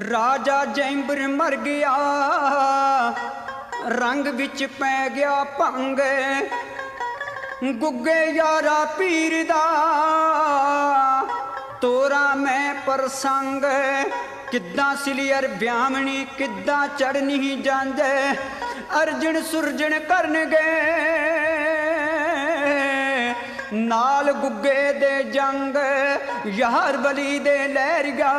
ਰਾਜਾ ਜੈਂਬਰ ਮਰ ਗਿਆ, ਰੰਗ ਵਿੱਚ ਪੈ ਗਿਆ ਭੰਗ। ਗੁੱਗੇ ਯਾਰਾ ਪੀਰ ਦਾ, ਤੋਰਾ ਮੈਂ ਪ੍ਰਸੰਗ। ਕਿੱਦਾਂ ਸਲੀਅਰ ਵਿਆਮਣੀ ਕਿੱਦਾਂ ਚੜਨੀ ਜਾਂਦੇ। ਅਰਜਨ ਸੁਰਜਣ ਕਰਨਗੇ। ਨਾਲ ਗੁੱਗੇ ਦੇ ਜੰਗ ਯਾਰ ਬਲੀ ਦੇ ਲਹਿਰਗਾ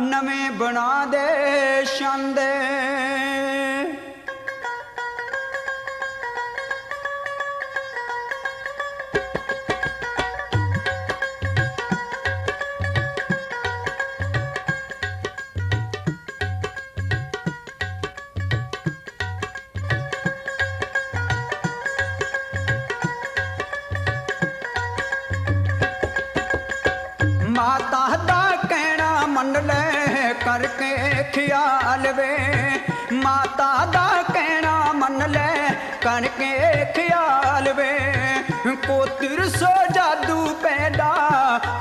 ਨਵੇਂ ਬਣਾ ਦੇ ਛੰਦ। ਮਾਤਾ ਦਾ ਕਹਿਣਾ ਮੰਨ ਲੈ ਕਰਕੇ ਖਿਆਲ ਵੇ। ਮਾਤਾ ਦਾ ਕਹਿਣਾ ਮੰਨ ਲੈ ਕਰਕੇ ਖਿਆਲ ਵੇ। ਕੋਤਰ ਸੋ ਜਾਦੂ ਪੈਦਾ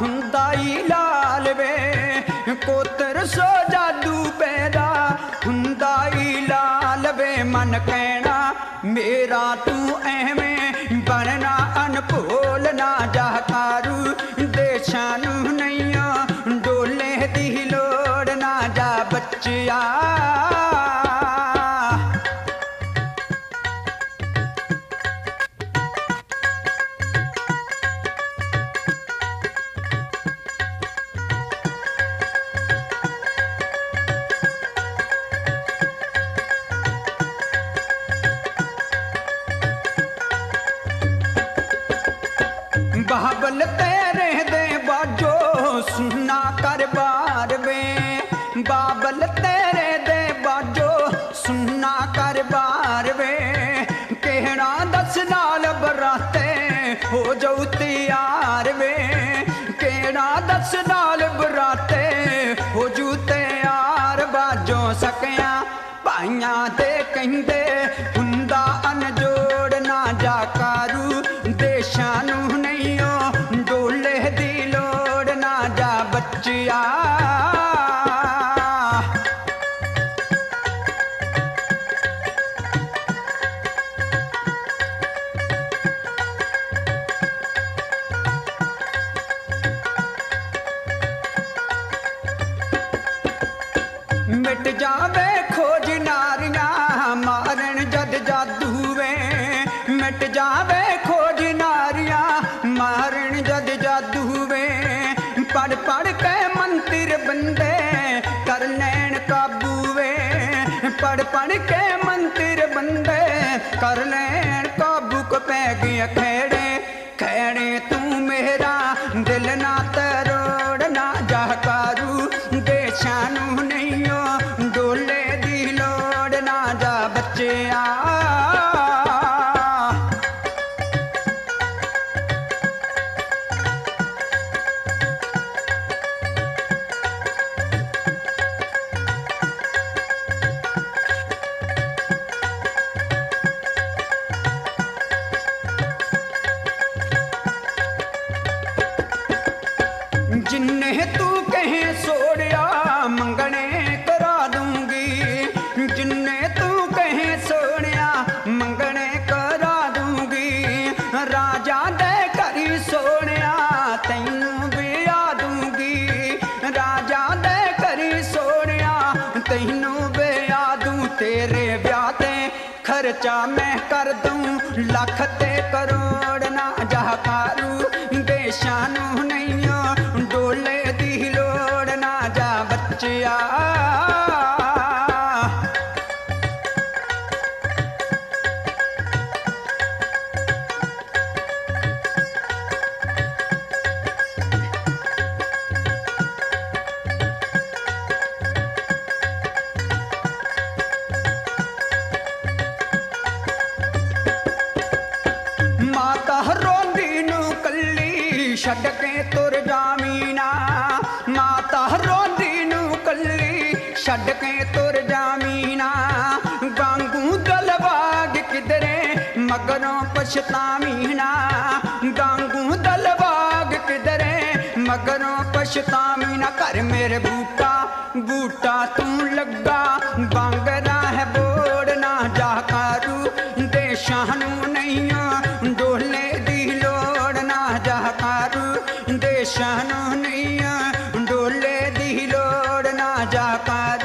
ਹੁੰਦਾ ਈ ਲਾਲ ਵੇ। ਕੋਤਰ ਸੋ ਜਾਦੂ ਪੈਦਾ ਹੁੰਦਾ ਈ ਲਾਲ ਵੇ। ਮਨ ਕਹਿਣਾ, ਮੇਰਾ ਤੂੰ ਐਵੇਂ ਬਾਬਲ ਤੇਰੇ ਦੇ ਬਾਜੋ ਸੁਣਾ ਕਰ ਬਾਰ ਵੇ। ਬਾਬਲ ਤੇਰੇ ਦੇ ਬਾਜੋ ਸੁਣਾ ਕਰ ਬਾਰ ਵੇ। ਕਿਹੜਾ ਦਸ ਨਾਲ ਬਰਾਤੇ ਹੋ ਜਾਉ ਤਿਆਰ ਵੇ। ਕਿਹੜਾ ਦਸ ਨਾਲ ਬਰਾਤੇ ਹੋ ਜੂ ਤਿਆਰ। ਬਾਜੋ ਸਕਿਆ ਭਾਈਆਂ ਤੇ ਕਹਿੰਦੇ, ਹੁੰਦਾ ਅਨਜੋੜ ਨਾ ਜਾ ਕਾਰੂ। ਦੇਸ਼ਾਂ ਮਿਟ ਜਾਵੇ ਖੋਜ ਨਾਰੀਆਂ, ਮਾਰਨ ਜਦ ਜਾਦੂ ਵੇ। ਮਿਟ ਜਾਵੇ ਖੋਜ ਨਾਰੀਆਂ, ਮਾਰਨ ਜਦ ਜਾਦੂ ਵੇ। ਪੜ ਪੜ ਕੇ ਮੰਤਰ ਬੰਦੇ ਕਰ ਲੈਣ ਕਾਬੂ ਵੇ। ਪੜ ਪੜ ਕੇ ਮੰਤਰ ਬੰਦੇ ਕਰ ਲੈਣ ਕਾਬੂ ਕੋ ਪੈ ਗਿਆ ਖੇੜੇ। ਖੇੜੇ ਤੂੰ ਮੇਰਾ ਦਿਲ ਨਾ ਖਰਚਾ ਮੈਂ ਕਰ ਦੂੰ। ਲੱਖ ਤੇ ਕਰੋੜ ਨਾ ਜਾ ਕਾਰੂ ਦੇਸ਼ਾਂ ਨੂੰ ਨਹੀਂ ਡੋਲੇ ਦੀ ਲੋੜ ਨਾ ਜਾ ਬੱਚਿਆ। ਛੱਡ ਕੇ ਤੁਰ ਜਾਮੀਨਾ ਮਾਤਾ ਰੋਂਦੀ ਨੂੰ ਕੱਲੀ ਛੱਡ ਕੇ ਤੁਰ ਜਾਮੀਨਾ ਗਾਂਗੂ ਦਲਵਾਗ ਕਿਧਰੇ ਮਗਰੋਂ ਪਛਤਾਮੀਨਾ ਗਾਂਗੂ ਦਲਵਾਗ ਕਿਧਰੇ ਮਗਰੋਂ ਪਛਤਾਮੀ ਨਾ। ਘਰ ਮੇਰੇ ਬੂਟਾ ਬੂਟਾ ਤੂੰ ਲੱਗਾ। ਬਾਂਗਰਾ ਹੈ ਬੋੜ ਨਾ ਜਾ ਕਰੂ। ਦੇਸ਼ਾਂ ਨੂੰ ਨਹੀਂ ਲੋੜ ਨਾ